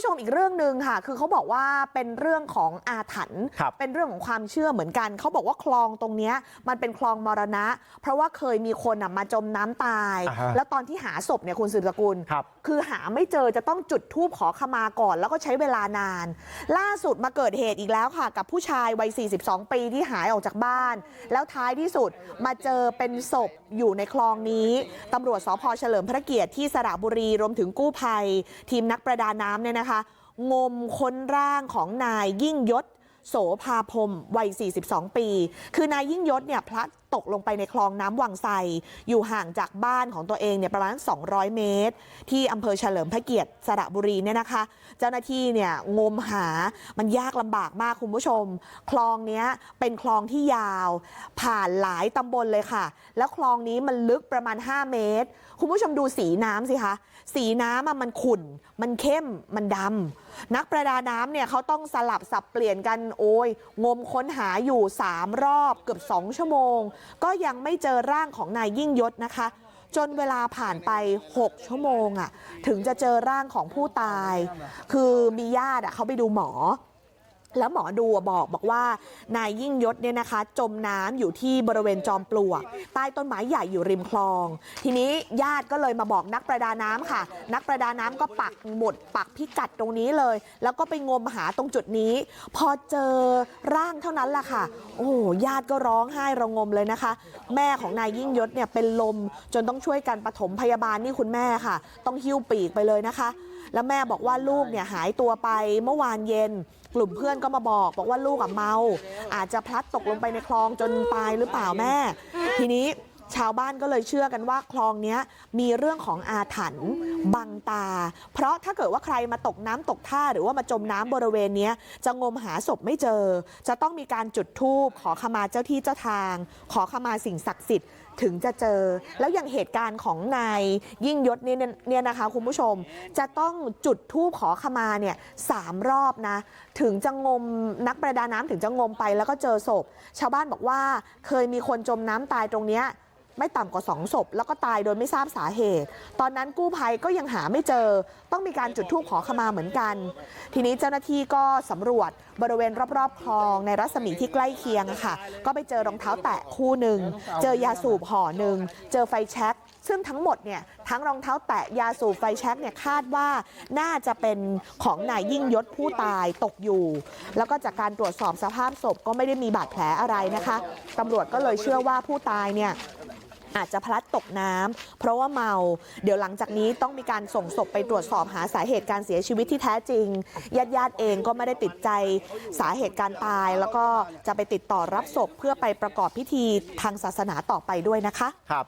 ผู้ชมอีกเรื่องหนึ่งค่ะคือเขาบอกว่าเป็นเรื่องของอาถรรพ์ครับเป็นเรื่องของความเชื่อเหมือนกันเขาบอกว่าคลองตรงเนี้ยมันเป็นคลองมรณะ เพราะว่าเคยมีคนน่ะมาจมน้ำตายอ่าฮะแล้วตอนที่หาศพเนี่ยคุณสืบสกุลครับคือหาไม่เจอจะต้องจุดธูปขอขมาก่อน แล้วก็ใช้เวลานาน ล่าสุดมาเกิดเหตุอีกแล้วค่ะ กับผู้ชายวัย 42 ปีที่หายออกจากบ้าน แล้วท้ายที่สุดมาเจอเป็นศพอยู่ในคลองนี้ตำรวจสพเฉลิมพระเกียรติที่สระบุรีรวมถึงกู้ภัย ทีมนักประดาน้ำเนี่ยนะคะงมค้นร่างของนายยิ่งยศโสภาพรมวัย42ปีคือนายยิ่งยศเนี่ยพลัด ตกลงไปในคลองน้ำวังไซอยู่ห่างจากบ้านของตัวเองเนี่ยประมาณ200เมตร ที่อำเภอเฉลิมพระเกียรติสระบุรีเนี่ยนะคะ เจ้าหน้าที่เนี่ยงมหามันยากลำบากมากคุณผู้ชม คลองเนี้ยเป็นคลองที่ยาว ผ่านหลายตำบลเลยค่ะ แล้วคลองนี้มันลึกประมาณ 5 เมตร คุณผู้ชมดูสีน้ำสิคะสีน้ำมันขุ่น มันเข้มมันดำนักประดาน้ำเนี่ยเขาต้องสลับสับเปลี่ยนกันโอ้ยงมค้นหาอยู่ 3 รอบเกือบ 2 ชั่วโมงก็ยังไม่เจอร่างของนายยิ่งยศนะคะจนเวลาผ่านไป6ชั่วโมงอะถึงจะเจอร่างของผู้ตายคือมีญาติเขาไปดูหมอ แล้วหมอดูบอกบอกว่านายยิ่งยศเนี่ยนะคะจมน้ำอยู่ที่บริเวณจอมปลวกใต้ต้นไม้ใหญ่อยู่ริมคลองทีนี้ญาติก็เลยมาบอกนักประดาน้ำค่ะนักประดาน้ำก็ปักหมุดปักพิกัดตรงนี้เลยแล้วก็ไปงมหาตรงจุดนี้พอเจอร่างเท่านั้นแหละค่ะโอ้โหญาติก็ร้องไห้ระงมเลยนะคะแม่ของนายยิ่งยศเนี่ยเป็นลมจนต้องช่วยกันปฐมพยาบาลนี่คุณแม่ค่ะต้องหิ้วปีกไปเลยนะคะแล้วแม่บอกว่าลูกเนี่ยหายตัวไปเมื่อวานเย็นกลุ่มเพื่อนก็มาบอกบอกว่าลูกอะเมาอาจจะพลัดตกลงไปในคลองจนตายหรือเปล่าแม่ทีนี้ชาวบ้านก็เลยเชื่อกันว่าคลองเนี้ยมีเรื่องของอาถรรพ์บังตา เพราะถ้าเกิดว่าใครมาตกน้ำตกท่าหรือว่ามาจมน้ำบริเวณเนี้ยจะงมหาศพไม่เจอ จะต้องมีการจุดธูปขอขมาเจ้าที่เจ้าทาง ขอขมาสิ่งศักดิ์สิทธิ์ถึงจะเจอแล้วอย่างเหตุการณ์ของนายยิ่งยศเนี่ยเนี่ยนะคะคุณผู้ชมจะต้องจุดธูปขอขมาเนี่ยสามรอบนะถึงจะงมนักประดาน้ำถึงจะงมไปแล้วก็เจอศพชาวบ้านบอกว่าเคยมีคนจมน้ำตายตรงเนี้ย ไม่ต่ำกว่าสองศพแล้วก็ตายโดยไม่ทราบสาเหตุตอนนั้นกู้ภัยก็ยังหาไม่เจอต้องมีการจุดธูปขอขมาเหมือนกันทีนี้เจ้าหน้าที่ก็สำรวจบริเวณรอบๆคลองในรัศมีที่ใกล้เคียงค่ะก็ไปเจอรองเท้าแตะคู่หนึ่งเจอยาสูบห่อหนึ่งเจอไฟแช็กซึ่งทั้งหมดเนี่ยทั้งรองเท้าแตะยาสูบไฟแช็กเนี่ยคาดว่าน่าจะเป็นของนายยิ่งยศผู้ตายตกอยู่ แล้วก็จากการตรวจสอบสภาพศพก็ไม่ได้มีบาดแผลอะไรนะคะตำรวจก็เลยเชื่อว่าผู้ตายเนี่ย อาจจะพลัดตกน้ำเพราะว่าเมาเดี๋ยวหลังจากนี้ต้องมีการส่งศพไปตรวจสอบหาสาเหตุการเสียชีวิตที่แท้จริงญาติญาติเองก็ไม่ได้ติดใจสาเหตุการตาย แล้วก็จะไปติดต่อรับศพเพื่อไปประกอบพิธีทางศาสนาต่อไปด้วยนะคะครับ